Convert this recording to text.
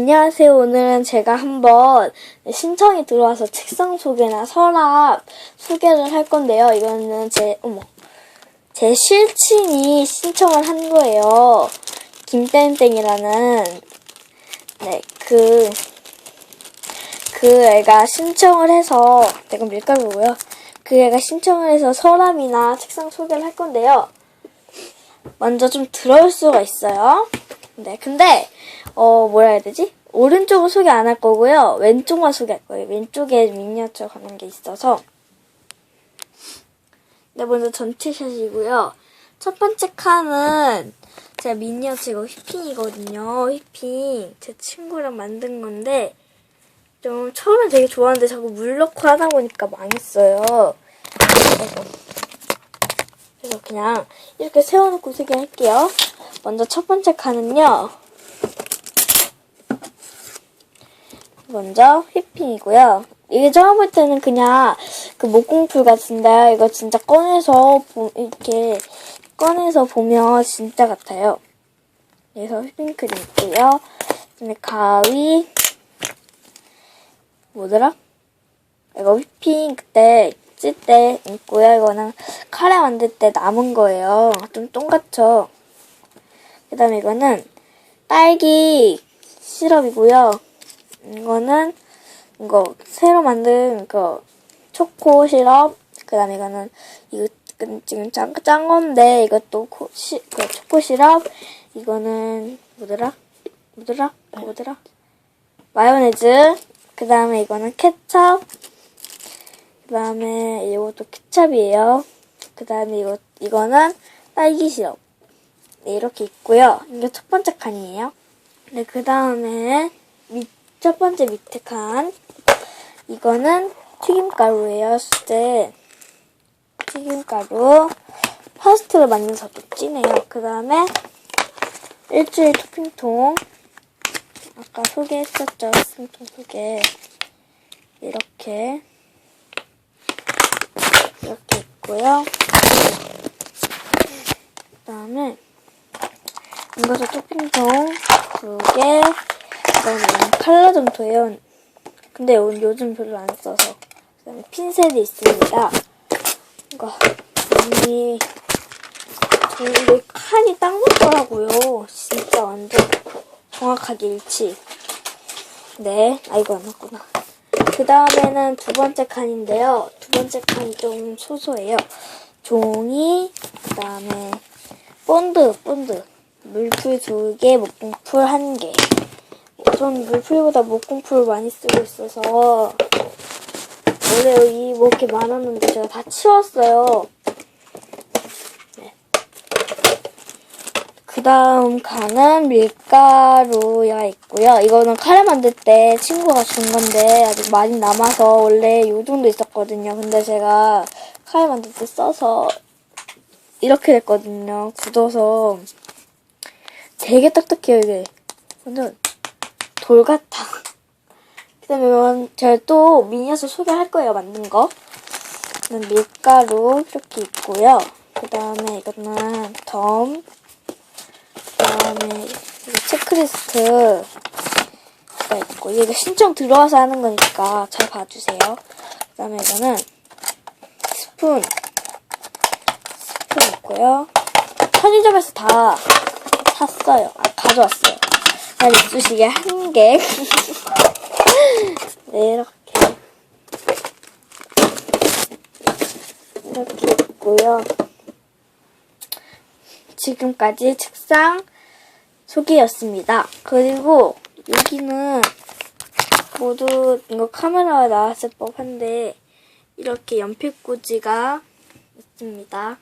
안녕하세요. 오늘은 제가 한번 신청이 들어와서 책상 소개나 서랍 소개를 할 건데요. 이거는 제, 어머, 제 실친이 신청을 한 거예요. 김땡땡이라는, 네, 그, 그 애가 신청을 해서, 내가 밀가루고요. 그 애가 신청을 해서 서랍이나 책상 소개를 할 건데요. 먼저 좀 들어올 수가 있어요. 네, 근데, 어, 뭐라 해야 되지? 오른쪽은 소개 안 할 거고요. 왼쪽만 소개할 거예요. 왼쪽에 미니어처 가는 게 있어서. 네, 먼저 전체샷이고요. 첫 번째 칸은 제가 미니어처 이거 휘핑이거든요. 휘핑. 제 친구랑 만든 건데, 좀 처음엔 되게 좋았는데 자꾸 물 넣고 하다 보니까 망했어요. 그래서, 그냥 이렇게 세워놓고 소개할게요. 먼저 첫 번째 칸은요. 먼저 휘핑이고요. 이게 처음 볼 때는 그냥 그 목공풀 같은데 이거 진짜 꺼내서 보, 이렇게 꺼내서 보면 진짜 같아요. 그래서 휘핑크림 있고요. 그다음에 가위 뭐더라? 이거 휘핑 그때 찔때 있고요. 이거는 카레 만들 때 남은 거예요. 좀 똥같죠? 그 다음에 이거는 딸기 시럽이고요. 이거는 이거 새로 만든 그 초코 시럽. 그 다음에 이거는 이거 지금 짠, 짠 건데 이것도 코, 시, 그 초코 시럽. 이거는 뭐더라? 뭐더라? 뭐더라? 마요네즈. 그 다음에 이거는 케찹. 그 다음에 이것도 케찹이에요. 그 다음에 이거 이거는 딸기 시럽. 네, 이렇게 있고요. 이게 첫 번째 칸이에요. 네, 그 다음에 밑, 첫 번째 밑에 칸. 이거는 튀김가루예요, 수제. 튀김가루. 파스트를 만들어서 또 진해요. 그 다음에 일주일 토핑통. 아까 소개했었죠, 토핑통 소개. 이렇게. 이렇게 있고요. 그 다음에 이것도 토핑통 두 개. 그다음에 이건 칼라 점토예요. 근데 요- 요즘 별로 안 써서. 그다음에 핀셋이 있습니다. 이거 이 근데 칸이 딱 맞더라고요. 진짜 완전 정확하게 일치. 네, 아 이거 안 맞구나. 그 다음에는 두 번째 칸인데요. 두 번째 칸이 좀 소소해요. 종이, 그 다음에 본드, 본드. 물풀 두 개, 목공풀 한 개. 전 물풀보다 목공풀 많이 쓰고 있어서 원래 여기 뭐 이렇게 많았는데 제가 다 치웠어요. 그 다음 칸은 밀가루가 있고요. 이거는 카레 만들 때 친구가 준 건데 아직 많이 남아서 원래 요 정도 있었거든요. 근데 제가 카레 만들 때 써서 이렇게 됐거든요. 굳어서 되게 딱딱해요 이게. 완전 돌 같아. 그 다음에 이건 제가 또 미니어처 소개할 거예요 만든 거. 밀가루 이렇게 있고요. 그 다음에 이거는 덤. 그다음에 이거 체크리스트가 있고 이거 신청 들어와서 하는 거니까 잘 봐주세요. 그 다음에 이거는 스푼 스푼 있고요. 편의점에서 다 샀어요. 아 가져왔어요. 난 이쑤시개 한 개. 네, 이렇게. 이렇게 있고요. 지금까지 책상 소개였습니다. 그리고 여기는 모두 이거 카메라에 나왔을 법한데 이렇게 연필꽂이가 있습니다.